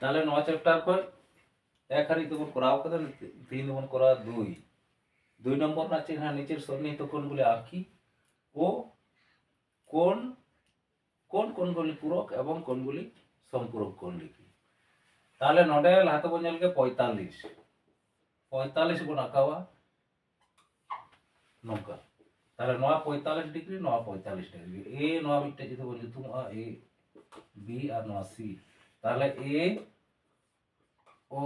তাহলে নয় চ্যাপ্টার পর এক হারি তখন করাও কথা তিন তখন করা, দুই। দুই নম্বর না হ্যাঁ নিচের সন্নিহিত কোণগুলি আঁকি ও কোন কোন কোনগুলি পূরক এবং কোনগুলি সম্পূরক কোন লিখি তাহলে নডে হাতে বঞ্জালকে পঁয়তাল্লিশ। পঁয়তাল্লিশ গুণ আঁকাওয়া, নৌকা। তাহলে নয় পঁয়তাল্লিশ ডিগ্রি, নয় পঁয়তাল্লিশ ডিগ্রি। এ, নয় মিটটা যেতে বলছে তোমার এ, বি, আর নয় সি। তাহলে এ ও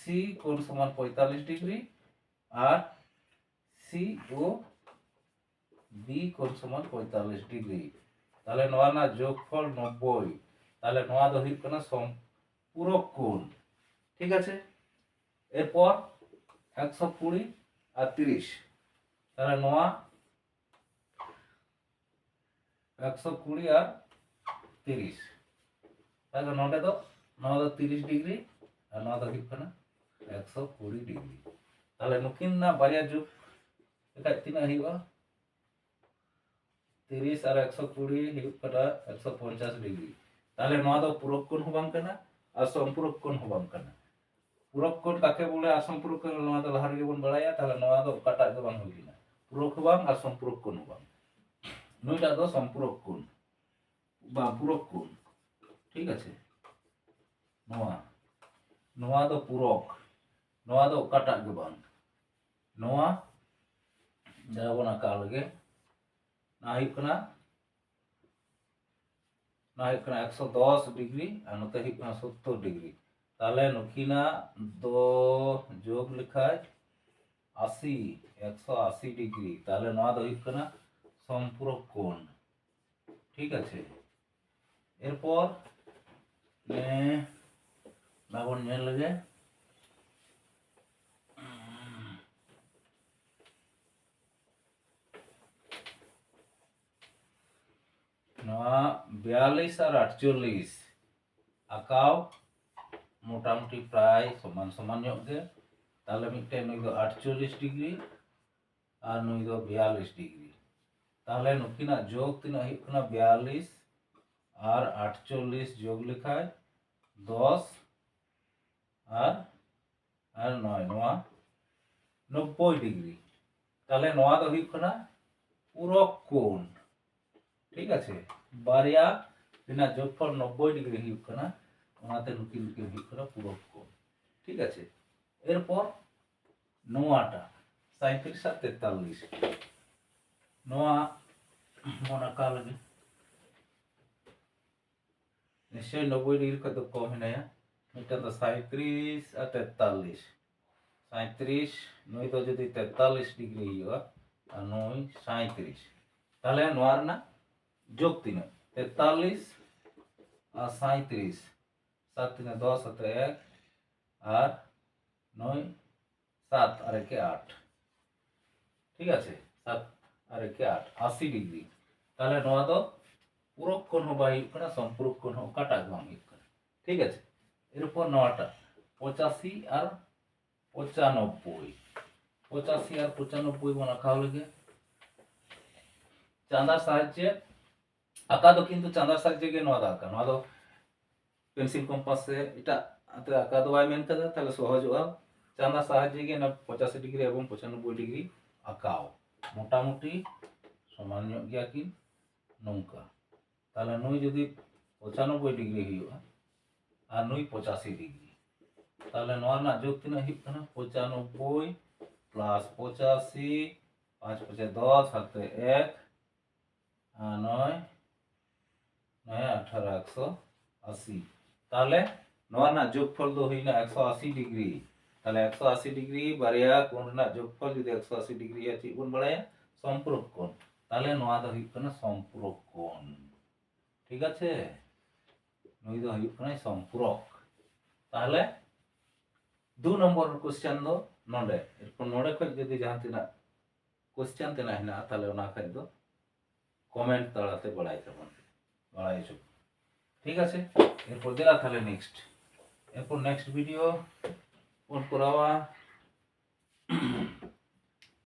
সি কোণ সমান পঁয়তাল্লিশ ডিগ্রি? আর সি ও বি কোণ সমান পঁয়তাল্লিশ ডিগ্রি? তাহলে নয় না যোগফল নব্বই। তাহলে নয়া দৈহিক কোণা সম্পূরক কোণ। ঠিক আছে? এরপর একশো কুড়ি আর তিরিশ। তাহলে নয়া, একশো কুড়ি আর তিরিশ। তাহলে নটা তো, নটা তিরিশ ডিগ্রি আর নটা না একশো কুড়ি ডিগ্রি। তাহলে নুকিন না বারিয়া যুগ। এটা তিন হইবা তিরিশ আর একশো কুড়ি হইবা একশো পঞ্চাশ ডিগ্রি। তাহলে নটা তো পুরক কোণ হবাং কানা আর সম্পূরক কোণ হবাং কানা। পুরক কোণ কাকে বলে? আর সম্পূরক কোণ নটা তো লাহার গেবন বাড়াইয়া, তাহলে নটা তো কাটা দো বাং হইনা পুরক হবাং আর সম্পূরক কোণ হবাং। নুইটা তো সম্পূরক কোণ বা পুরক কোণ ঠিক আছে ᱱᱚᱣᱟ ᱱᱚᱣᱟ ᱫᱚ ᱯᱩᱨᱚᱠ ᱱᱚᱣᱟ ᱫᱚ ᱚᱠᱟᱴᱟᱜ ᱜᱮ ᱵᱟᱝ ᱱᱚᱣᱟ ᱡᱟᱦᱟᱸ ᱵᱚᱱ ᱟᱸᱠᱟᱣ ᱞᱮᱜᱮ ᱱᱚᱣᱟ ᱦᱩᱭᱩᱜ ᱠᱟᱱᱟ ᱱᱚᱣᱟ ᱦᱩᱭᱩᱜ ᱠᱟᱱᱟ ᱮᱠᱥᱚ ᱫᱚᱥ ᱰᱤᱜᱽᱨᱤ ᱟᱨ ᱱᱚᱛᱮ ᱦᱩᱭᱩᱜ ᱠᱟᱱᱟ ᱥᱳᱛᱛᱳᱨ ᱰᱤᱜᱽᱨᱤ ᱛᱟᱦᱞᱮ ᱱᱩᱠᱤᱱᱟᱜ ᱫᱚ ᱡᱳᱜᱽ ᱞᱮᱠᱷᱟᱡ আশি একশো আশি ডিগ্রি তাহলে নয় দৈহিক না সম্পূরক কোণ ঠিক আছে এরপর बयालिस बयालीस और आठचल्लिस आँकाव मोटामुटी प्राय समान समान मिट्टे नई दो आठचल्लिस डिग्री और नई दो बयालीस डिग्री। ताले नुकिना जोग तीना बयालीस और आठचल्लिस जोग लेखा দশ আর আর নয় নয় নব্বই ডিগ্রি। তাহলে নয় দো হইকনা পুরো কোণ। ঠিক আছে? বারিয়া বিনা যোগফল নব্বই ডিগ্রি হইকনা ওনাতে লুকি লুকি হইকনা পুরো কোণ। ঠিক আছে? এরপর নোয়াটা সাঁত্রিশ আর তেতাল্লিশ। নোয়া, মনে কাল निश्चय नब्बे डिग्री कत कम हेना मिटा तो सैंतीस और तेताल सैंतीस नई तो जो तेताल डिग्री नई सैंतीस तेल जो तीन तेताल सैंतीस सात तीन दस हत एक और नई सत और एक आठ ठीक है सत और एक आठ आशी डिग्री तेल पुरक्षण बना सम्पुरक्षण काटा ठीक है एरप ना पचासी और पचानब्बे पचासी और पचानब्बे बन आका चांदार सहाज्य आका तो क्योंकि चांदार सहाज्य आका पेंसिल कम्पास से इटे आका तो बनता सहजा चांदा सहाज्य पचासी डिग्री एवं पचानब्बे डिग्री आकाओ मोटामुटी समान गया नौका ᱛᱟᱦᱚᱞᱮ नई जदि ᱯᱚᱸᱪᱟᱱᱚᱵᱵᱳᱭ डिग्री और नई ᱱᱩᱭ डिग्री ᱰᱤᱜᱽᱨᱤ ᱛᱟᱦᱚᱞᱮ ᱱᱚᱣᱟ ᱨᱮᱱᱟᱜ ᱡᱳᱜᱽ प्लस पचासी पाँच पचे दस हाथे एक नय नय अठारह एक सौ आशी ताले नवा जोगफल दो होना एक सौ आशी डिग्री ताले एक सौ आशी डिग्री बारिया कोण जोगफल जुदी एक सौ आशी डिग्री है चीज़ बन बड़ा सम्पूरक कोण ताले सम्पूरक कोण ঠিক আছে নুই ᱫᱚ ᱦᱩᱭᱩᱜ ᱠᱟᱱᱟᱭ সম্পূরক তাহলে দু নম্বর কোশ্চেন ᱫᱚ ᱱᱚᱰᱮ এরপর ᱱᱚᱰᱮ ᱠᱷᱚᱡ যদি ᱡᱟᱦᱟᱸ ᱛᱤᱱᱟᱹᱜ কোশ্চেন ᱛᱮᱱᱟᱜ ᱦᱮᱱᱟᱜᱼᱟ তাহলে ᱚᱱᱟ ᱠᱷᱟᱡ ᱫᱚ কমেন্ট তাড়াতে বাড়াই তেমন বাড়াই চুপ ঠিক আছে এরপর দিলা তাহলে নেক্সট এরপর নেক্সট ভিডিও কোন করাওয়া